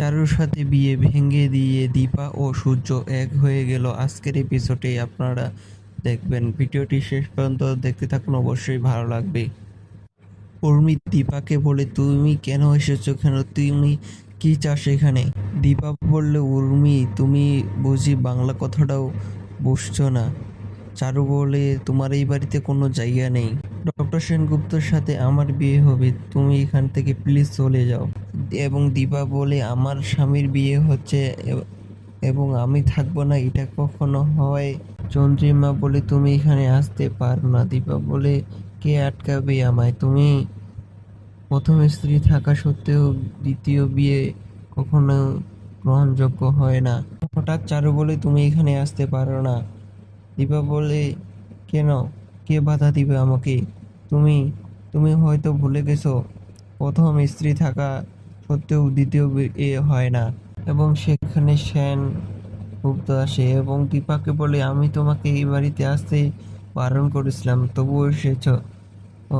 চারুর সাথে বিয়ে ভেঙে দিয়ে দীপা ও সূর্য এক হয়ে গেল। আজকের এপিসোডে আপনারা দেখবেন। ভিডিওটি শেষ পর্যন্ত দেখতে থাকুন, অবশ্যই ভালো লাগবে। উর্মি দীপাকে বলে, তুমি কেন এসেছ কেন? তুমি কি চাস এখানে? দীপা বললে, উর্মি, তুমি বুঝি বাংলা কথাটাও বুঝছ না। চারু বলে, তোমার এই বাড়িতে কোনো জায়গা নেই। ডক্টর সেনগুপ্তর সাথে আমার বিয়ে হবে, তুমি এখান থেকে প্লিজ চলে যাও। এবং দীপা বলে আমার স্বামীর বিয়ে হচ্ছে এবং আমি থাকব না, এটা কখনো হয়? চন্দ্রিমা বলে, তুমি এখানে আসতে পারো না। দীপা বলে, কে আটকাবে আমায়? তুমি প্রথম স্ত্রী থাকা সত্ত্বেও দ্বিতীয় বিয়ে কখনো গ্রহণযোগ্য হয় না। হঠাৎ চারু বলে, তুমি এখানে আসতে পারো না। দীপা বলে, কেন? কে বাধা দিবে আমাকে? তুমি তুমি হয়তো ভুলে গেছো, প্রথম স্ত্রী থাকা সত্ত্বেও দ্বিতীয় বিয়ে হয় না। এবং সেখানে সেন গুপ্ত আসে এবং দীপাকে বলে, আমি তোমাকে এই বাড়িতে আসতে বারণ করেছিলাম, তবুও এসেছ। ও,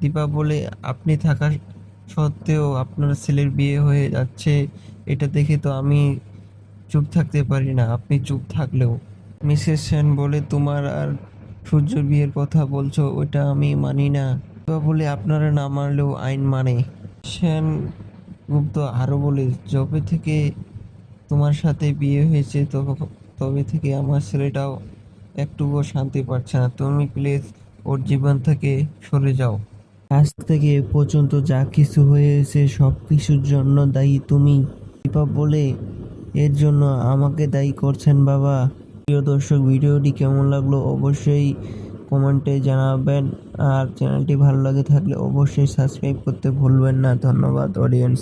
দীপা বলে, আপনি থাকা সত্ত্বেও আপনার ছেলের বিয়ে হয়ে যাচ্ছে, এটা দেখে তো আমি চুপ থাকতে পারি না, আপনি চুপ থাকলেও। মিসেস সেন বলে, তোমার আর সূর্য বিয়ের কথা বলছো ওটা আমি মানি না। বলে আপনারা না মানলেও আইন মানে। সেন গুপ্ত আরও বলে, যবে থেকে তোমার সাথে বিয়ে হয়েছে, তবে থেকে আমার ছেলেটাও একটুও শান্তি পাচ্ছে না। তুমি প্লিজ ওর জীবন থেকে সরে যাও। আজ থেকে পর্যন্ত যা কিছু হয়েছে, সব কিছুর জন্য দায়ী তুমি। দীপা বলে এর জন্য আমাকে দায়ী করছেন বাবা। প্রিয় দর্শক, ভিডিওটি কেমন লাগল অবশ্যই কমেন্টে জানাবেন। আর চ্যানেলটি ভালো লাগে থাকলে অবশ্যই সাবস্ক্রাইব করতে ভুলবেন না। ধন্যবাদ অডিয়েন্স